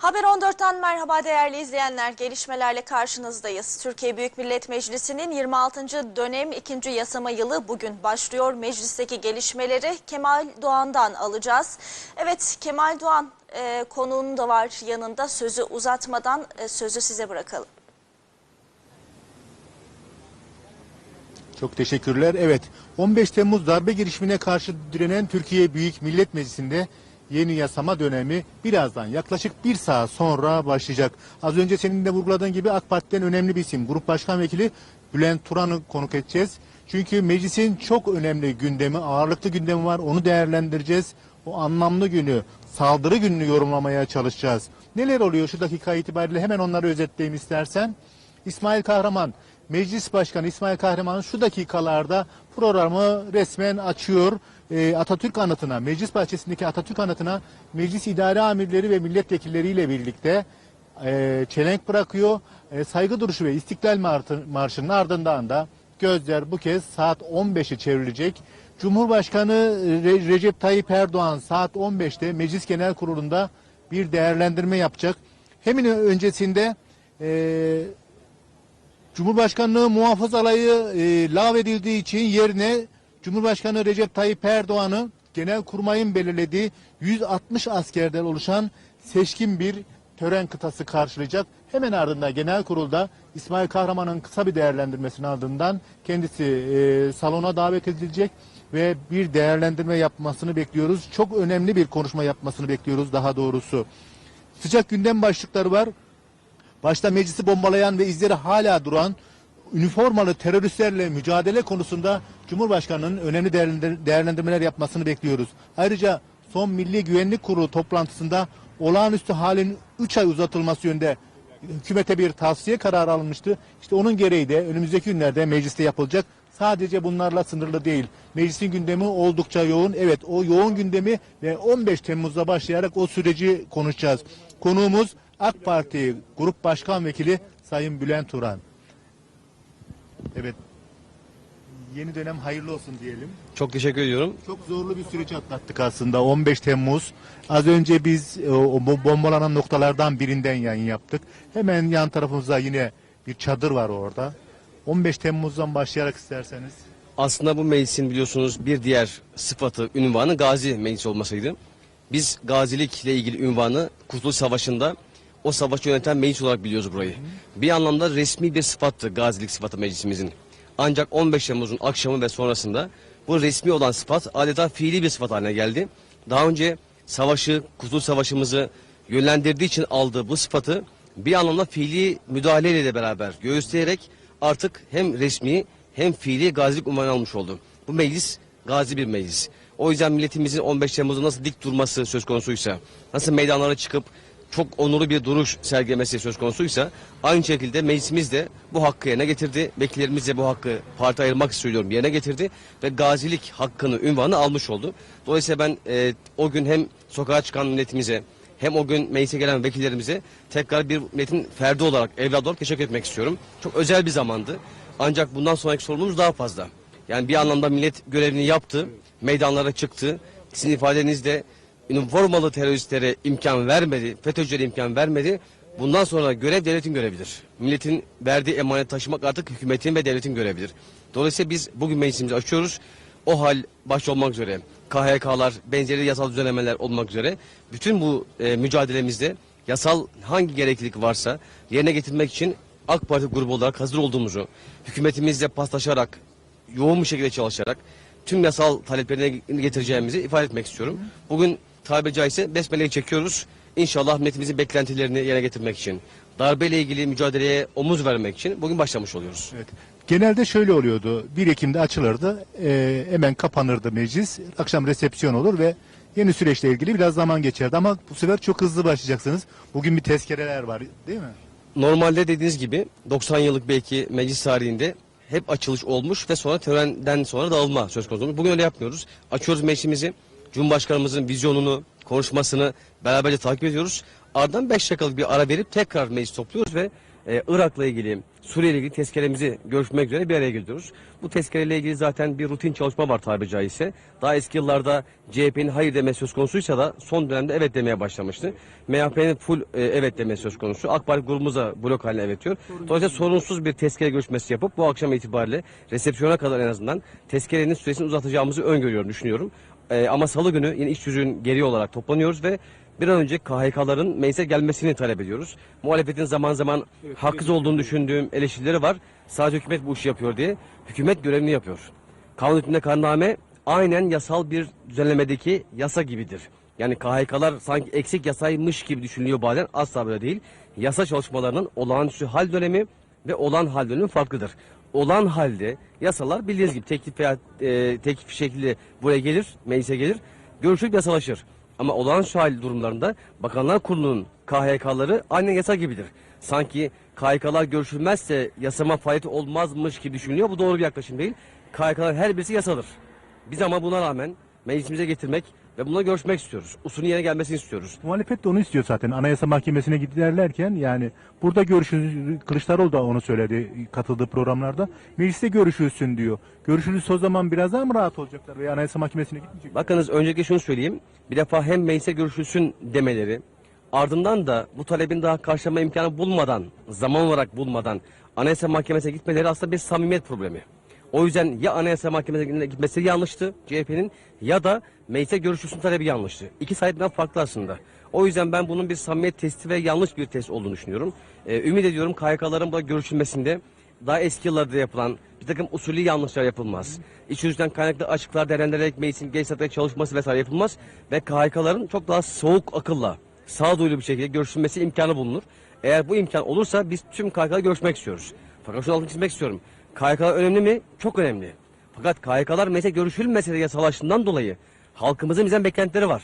Haber 14'ten merhaba değerli izleyenler. Gelişmelerle karşınızdayız. Türkiye Büyük Millet Meclisi'nin 26. dönem 2. yasama yılı bugün başlıyor. Meclisteki gelişmeleri Kemal Doğan'dan alacağız. Evet Kemal Doğan e, konuğun da var yanında. Sözü uzatmadan e, sözü size bırakalım. Çok teşekkürler. Evet, 15 Temmuz darbe girişimine karşı direnen Türkiye Büyük Millet Meclisi'nde yeni yasama dönemi birazdan yaklaşık bir saat sonra başlayacak. Az önce senin de vurguladığın gibi AK Parti'den önemli bir isim. Grup Başkan Vekili Bülent Turan'ı konuk edeceğiz. Çünkü meclisin çok önemli gündemi, ağırlıklı gündemi var. Onu değerlendireceğiz. O anlamlı günü, saldırı gününü yorumlamaya çalışacağız. Neler oluyor şu dakika itibariyle hemen onları özetleyeyim istersen. İsmail Kahraman, Meclis Başkanı İsmail Kahraman şu dakikalarda programı resmen açıyor. Ee, Atatürk anıtına, meclis bahçesindeki Atatürk anıtına meclis idare amirleri ve milletvekilleriyle birlikte e, çelenk bırakıyor. E, saygı duruşu ve İstiklal Martı- Marşı'nın ardından da gözler bu kez saat 15'e çevrilecek. Cumhurbaşkanı Re- Recep Tayyip Erdoğan saat 15'te Meclis Genel Kurulu'nda bir değerlendirme yapacak. Hemen öncesinde e, Cumhurbaşkanlığı muhafız alayı e, lağvedildiği için yerine Cumhurbaşkanı Recep Tayyip Erdoğan'ı Genelkurmay'ın belirlediği 160 askerden oluşan seçkin bir tören kıtası karşılayacak. Hemen ardından genel kurulda İsmail Kahraman'ın kısa bir değerlendirmesinin ardından kendisi e, salona davet edilecek ve bir değerlendirme yapmasını bekliyoruz. Çok önemli bir konuşma yapmasını bekliyoruz daha doğrusu. Sıcak gündem başlıkları var. Başta meclisi bombalayan ve izleri hala duran üniformalı teröristlerle mücadele konusunda Cumhurbaşkanı'nın önemli değerlendir- değerlendirmeler yapmasını bekliyoruz. Ayrıca son Milli Güvenlik Kurulu toplantısında olağanüstü halin 3 ay uzatılması yönünde hükümete bir tavsiye kararı alınmıştı. İşte onun gereği de önümüzdeki günlerde mecliste yapılacak. Sadece bunlarla sınırlı değil. Meclisin gündemi oldukça yoğun. Evet o yoğun gündemi ve 15 Temmuz'da başlayarak o süreci konuşacağız. Konuğumuz AK Parti Grup Başkan Vekili Sayın Bülent Turan. Evet. Yeni dönem hayırlı olsun diyelim. Çok teşekkür ediyorum. Çok zorlu bir süreç atlattık aslında 15 Temmuz. Az önce biz e, o bo- bombalanan noktalardan birinden yayın yaptık. Hemen yan tarafımızda yine bir çadır var orada. 15 Temmuz'dan başlayarak isterseniz. Aslında bu meclisin biliyorsunuz bir diğer sıfatı, ünvanı Gazi Meclisi olmasıydı. Biz gazilikle ilgili ünvanı Kurtuluş Savaşı'nda o savaşı yöneten meclis olarak biliyoruz burayı. Bir anlamda resmi bir sıfattı gazilik sıfatı meclisimizin. Ancak 15 Temmuz'un akşamı ve sonrasında bu resmi olan sıfat adeta fiili bir sıfat haline geldi. Daha önce savaşı, Kurtuluş Savaşı'mızı yönlendirdiği için aldığı bu sıfatı bir anlamda fiili müdahaleyle de beraber göğüsleyerek artık hem resmi hem fiili gazilik unvanı almış oldu. Bu meclis gazi bir meclis. O yüzden milletimizin 15 Temmuz'da nasıl dik durması söz konusuysa, nasıl meydanlara çıkıp çok onurlu bir duruş sergilemesi söz konusuysa aynı şekilde meclisimiz de bu hakkı yerine getirdi. Vekillerimiz de bu hakkı parti ayırmak söylüyorum yerine getirdi ve gazilik hakkını, ünvanı almış oldu. Dolayısıyla ben e, o gün hem sokağa çıkan milletimize hem o gün meclise gelen vekillerimize tekrar bir milletin ferdi olarak, evladı olarak teşekkür etmek istiyorum. Çok özel bir zamandı. Ancak bundan sonraki sorumluluğumuz daha fazla. Yani bir anlamda millet görevini yaptı, meydanlara çıktı. Sizin ifadenizde üniformalı teröristlere imkan vermedi, FETÖ'cülere imkan vermedi. Bundan sonra görev devletin görevidir. Milletin verdiği emanet taşımak artık hükümetin ve devletin görevidir. Dolayısıyla biz bugün meclisimizi açıyoruz. O hal başta olmak üzere, KHK'lar, benzeri yasal düzenlemeler olmak üzere bütün bu e, mücadelemizde yasal hangi gereklilik varsa yerine getirmek için AK Parti grubu olarak hazır olduğumuzu, hükümetimizle paslaşarak, yoğun bir şekilde çalışarak tüm yasal taleplerine getireceğimizi ifade etmek istiyorum. Bugün tabiri caizse besmeleyi çekiyoruz. İnşallah milletimizin beklentilerini yerine getirmek için, darbeyle ilgili mücadeleye omuz vermek için bugün başlamış oluyoruz. Evet. Genelde şöyle oluyordu. 1 Ekim'de açılırdı. e, hemen kapanırdı meclis. Akşam resepsiyon olur ve yeni süreçle ilgili biraz zaman geçerdi ama bu sefer çok hızlı başlayacaksınız. Bugün bir tezkereler var değil mi? Normalde dediğiniz gibi 90 yıllık belki meclis tarihinde hep açılış olmuş ve sonra törenden sonra dağılma söz konusu olmuş. Bugün öyle yapmıyoruz. Açıyoruz meclisimizi. Cumhurbaşkanımızın vizyonunu, konuşmasını beraberce takip ediyoruz. Ardından 5 dakikalık bir ara verip tekrar meclis topluyoruz ve e, Irak'la ilgili, Suriye ile ilgili tezkeremizi görüşmek üzere bir araya geliyoruz. Bu tezkereyle ilgili zaten bir rutin çalışma var tabiri caizse. Daha eski yıllarda CHP'nin hayır demesi söz konusuysa da son dönemde evet demeye başlamıştı. MHP'nin full e, evet demesi söz konusu. AK Parti grubumuz da blok haline evet diyor. Dolayısıyla sorunsuz bir tezkere görüşmesi yapıp bu akşam itibariyle resepsiyona kadar en azından tezkerenin süresini uzatacağımızı öngörüyorum, düşünüyorum. E, ama salı günü yine iş yüzüğün geri olarak toplanıyoruz ve bir an önce KHK'ların meclise gelmesini talep ediyoruz. Muhalefetin zaman zaman haksız olduğunu düşündüğüm eleştirileri var. Sadece hükümet bu işi yapıyor diye. Hükümet görevini yapıyor. Kanun hükmünde kararname aynen yasal bir düzenlemedeki yasa gibidir. Yani KHK'lar sanki eksik yasaymış gibi düşünülüyor bazen. Asla böyle değil. Yasa çalışmalarının olağanüstü hal dönemi ve olan hal dönemi farklıdır. Olan halde yasalar bildiğiniz gibi teklif veya e, teklif şekilde buraya gelir, meclise gelir, görüşülüp yasalaşır. Ama olağanüstü hal durumlarında Bakanlar Kurulu'nun KHK'ları aynen yasa gibidir. Sanki KHK'lar görüşülmezse yasama faaliyeti olmazmış gibi düşünülüyor. Bu doğru bir yaklaşım değil. KHK'ların her birisi yasadır. Biz ama buna rağmen meclisimize getirmek ve bununla görüşmek istiyoruz. Usulün yerine gelmesini istiyoruz. Muhalefet de onu istiyor zaten. Anayasa Mahkemesi'ne giderlerken yani burada görüşün Kılıçdaroğlu da onu söyledi katıldığı programlarda. Mecliste görüşülsün diyor. Görüşülürse o zaman biraz daha mı rahat olacaklar ve Anayasa Mahkemesi'ne gitmeyecek? Bakınız öncelikle şunu söyleyeyim. Bir defa hem meclise görüşülsün demeleri, ardından da bu talebin daha karşılama imkanı bulmadan, zaman olarak bulmadan Anayasa Mahkemesi'ne gitmeleri aslında bir samimiyet problemi. O yüzden ya Anayasa Mahkemesi'ne gitmesi yanlıştı CHP'nin ya da meclise görüşülsün talebi yanlıştı. İki sayeden farklı aslında. O yüzden ben bunun bir samimiyet testi ve yanlış bir test olduğunu düşünüyorum. Ee, ümit ediyorum KYK'ların burada görüşülmesinde daha eski yıllarda yapılan bir takım usulü yanlışlar yapılmaz. İç yüzden kaynaklı açıklar değerlendirilerek meclisin genç çalışması vesaire yapılmaz. Ve KHK'ların çok daha soğuk akılla, sağduyulu bir şekilde görüşülmesi imkanı bulunur. Eğer bu imkan olursa biz tüm KHK'la görüşmek istiyoruz. Fakat şunu altını çizmek istiyorum. KHK'lar önemli mi? Çok önemli. Fakat KHK'lar mesela görüşülmese de dolayı halkımızın bizden beklentileri var.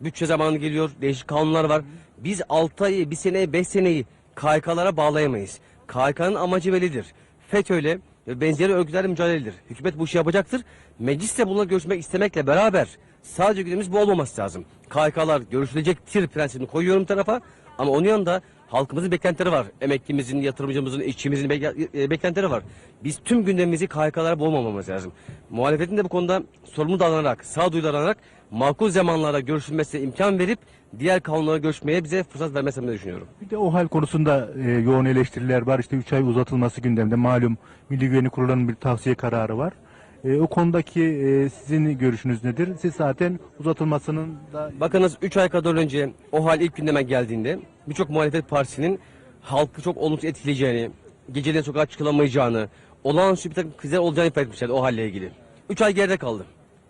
Bütçe zamanı geliyor, değişik kanunlar var. Biz 6 ayı, 1 seneyi, 5 seneyi KHK'lara bağlayamayız. KHK'nın amacı bellidir. FETÖ'yle ve benzeri örgütlerle mücadeledir. Hükümet bu işi yapacaktır. Meclis de bununla görüşmek istemekle beraber sadece gündemimiz bu olmaması lazım. KHK'lar görüşülecektir prensibini koyuyorum tarafa ama onun yanında halkımızın beklentileri var. Emeklimizin, yatırımcımızın, işçimizin e, beklentileri var. Biz tüm gündemimizi KHK'lara boğmamamız lazım. Muhalefetin de bu konuda sorumlu davranarak, sağduyulu davranarak makul zamanlarda görüşülmesine imkan verip diğer kanunlara görüşmeye bize fırsat vermesini düşünüyorum. Bir de o hal konusunda e, yoğun eleştiriler var. İşte 3 ay uzatılması gündemde. Malum Milli Güvenlik Kurulu'nun bir tavsiye kararı var. E, o konudaki e, sizin görüşünüz nedir? Siz zaten uzatılmasının da Bakınız 3 ay kadar önce o hal ilk gündeme geldiğinde birçok muhalefet partisinin halkı çok olumsuz etkileyeceğini, geceleyin sokağa çıkılamayacağını, olağanüstü bir takım krizler olacağını ifade etmişlerdi o halle ilgili. 3 ay geride kaldı.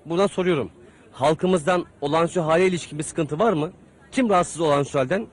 Buradan soruyorum. Halkımızdan olağanüstü hale ilişkin bir sıkıntı var mı? Kim rahatsız olağanüstü halden?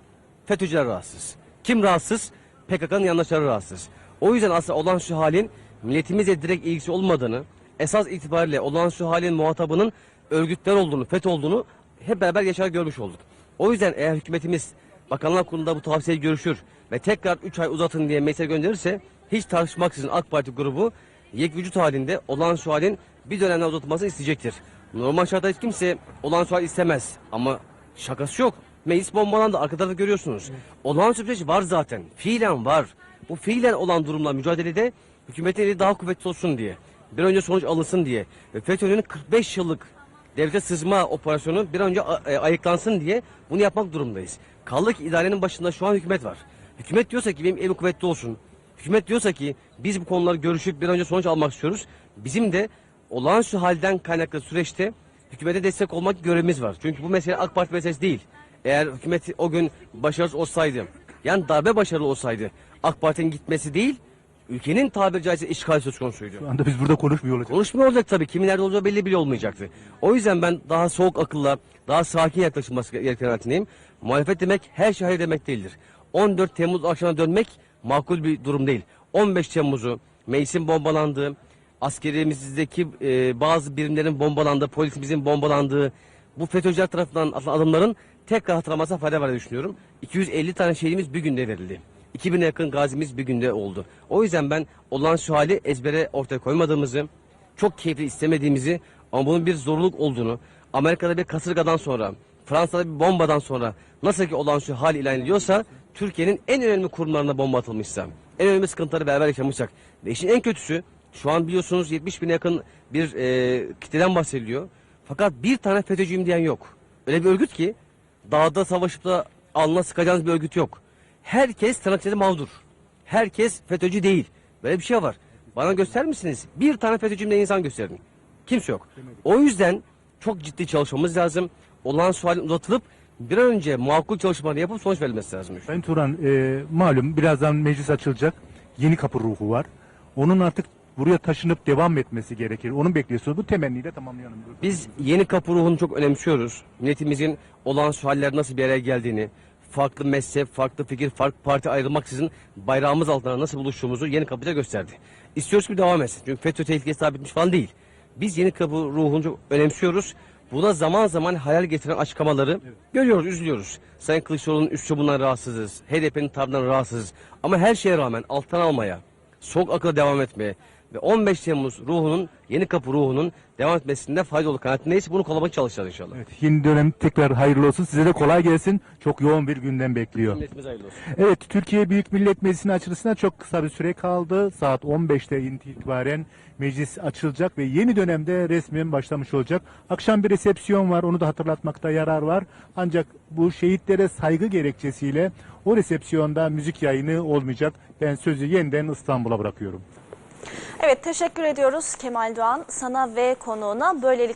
FETÖ'cüler rahatsız. Kim rahatsız? PKK'nın yandaşları rahatsız. O yüzden aslında olağanüstü halin milletimizle direkt ilgisi olmadığını, esas itibariyle olağanüstü halin muhatabının örgütler olduğunu, FETÖ olduğunu hep beraber yaşar görmüş olduk. O yüzden eğer hükümetimiz Bakanlar Kurulu'nda bu tavsiyeyi görüşür ve tekrar 3 ay uzatın diye meclise gönderirse hiç tartışmaksızın AK Parti grubu yek vücut halinde olağanüstü halin bir dönemden uzatılmasını isteyecektir. Normal şartlarda hiç kimse olağanüstü hal istemez ama şakası yok. Meclis bombalandı arka tarafı görüyorsunuz. Olağanüstü bir şey var zaten. Fiilen var. Bu fiilen olan durumla mücadelede hükümetin eli daha kuvvetli olsun diye. Bir önce sonuç alınsın diye. FETÖ'nün 45 yıllık devlete sızma operasyonu bir önce e, ayıklansın diye bunu yapmak durumundayız. Kaldı ki idarenin başında şu an hükümet var. Hükümet diyorsa ki benim elim kuvvetli olsun. Hükümet diyorsa ki biz bu konuları görüşüp bir önce sonuç almak istiyoruz. Bizim de olağanüstü halden kaynaklı süreçte hükümete destek olmak görevimiz var. Çünkü bu mesele AK Parti meselesi değil. Eğer hükümet o gün başarısız olsaydı, yani darbe başarılı olsaydı AK Parti'nin gitmesi değil, ülkenin tabiri caizse işgal söz konusuydu. şu anda biz burada konuşmuyor olacağız. Konuşma olacak tabii. Kimin nerede olacağı belli bile olmayacaktı. O yüzden ben daha soğuk akılla, daha sakin yaklaşılması gereken kanaatindeyim. Muhalefet demek her şey hayır demek değildir. 14 Temmuz akşamına dönmek makul bir durum değil. 15 Temmuz'u meclisin bombalandığı, askerimizdeki e, bazı birimlerin bombalandığı, polisimizin bombalandığı, bu FETÖ'cüler tarafından atılan adımların tekrar hatırlamasına fayda var diye düşünüyorum. 250 tane şehidimiz bir günde verildi. 2000'e yakın gazimiz bir günde oldu. O yüzden ben olan şu hali ezbere ortaya koymadığımızı, çok keyifli istemediğimizi ama bunun bir zorluk olduğunu, Amerika'da bir kasırgadan sonra, Fransa'da bir bombadan sonra nasıl ki olan şu hal ilan ediyorsa Türkiye'nin en önemli kurumlarına bomba atılmışsa, en önemli sıkıntıları beraber yaşamışsak ve işin en kötüsü şu an biliyorsunuz 70 bine yakın bir e, kitleden bahsediliyor. Fakat bir tane FETÖ'cüyüm diyen yok. Öyle bir örgüt ki dağda savaşıp da alnına sıkacağınız bir örgüt yok. Herkes tırnak içinde mağdur. Herkes FETÖ'cü değil. Böyle bir şey var. Bana gösterir misiniz? Bir tane FETÖ'cüyüm diyen insan gösterin. Kimse yok. O yüzden çok ciddi çalışmamız lazım. Olan sualin uzatılıp bir an önce muhakkuk çalışmaları yapıp sonuç verilmesi lazım. Sayın Turan e, malum birazdan meclis açılacak. Yeni kapı ruhu var. Onun artık buraya taşınıp devam etmesi gerekir. Onu bekliyorsunuz. Bu temenniyle tamamlayalım. Biz yeni kapı ruhunu çok önemsiyoruz. Milletimizin olan sualler nasıl bir araya geldiğini, farklı mezhep, farklı fikir, farklı parti ayrılmaksızın bayrağımız altına nasıl buluştuğumuzu yeni kapıda gösterdi. İstiyoruz ki devam etsin. Çünkü FETÖ tehlikesi daha bitmiş falan değil. Biz yeni kapı ruhunu önemsiyoruz. Buna zaman zaman hayal getiren açıklamaları görüyoruz, üzülüyoruz. Sayın Kılıçdaroğlu'nun üstü bundan rahatsızız. HDP'nin tavrından rahatsızız. Ama her şeye rağmen alttan almaya, soğuk akıla devam etmeye ve 15 Temmuz ruhunun, yeni kapı ruhunun devam etmesinde fayda olur kanaatindeyiz. Bunu kollamak çalışacağız inşallah. Evet, yeni dönem tekrar hayırlı olsun. Size de kolay gelsin. Çok yoğun bir gündem bekliyor. Milletimize hayırlı olsun. Evet, Türkiye Büyük Millet Meclisi'nin açılışına çok kısa bir süre kaldı. Saat 15'te itibaren meclis açılacak ve yeni dönemde resmen başlamış olacak. Akşam bir resepsiyon var, onu da hatırlatmakta yarar var. Ancak bu şehitlere saygı gerekçesiyle o resepsiyonda müzik yayını olmayacak. Ben sözü yeniden İstanbul'a bırakıyorum. Evet teşekkür ediyoruz Kemal Doğan sana ve konuğuna. Böylelikle